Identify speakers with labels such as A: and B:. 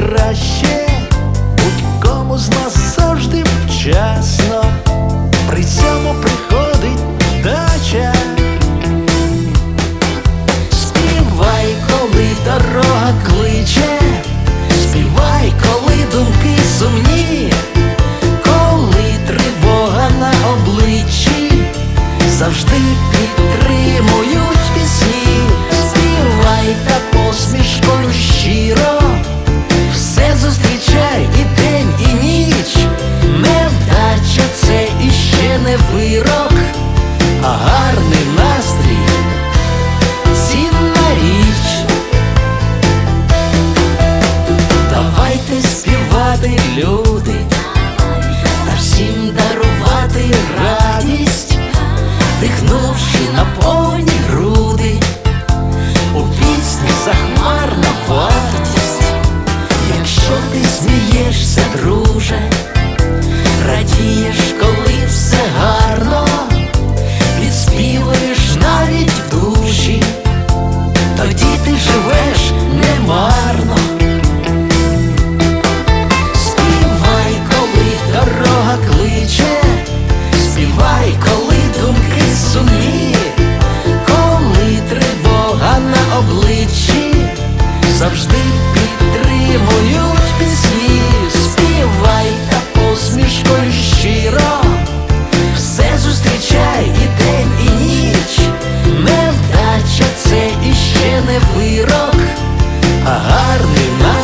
A: краще. зірок, а гарний настрій цінна річ. Давайте співати, люди. завжди підтримують пісні, співай та посмішкою щиро, все зустрічай і день, і ніч, невдача це іще не вирок, а гарний на.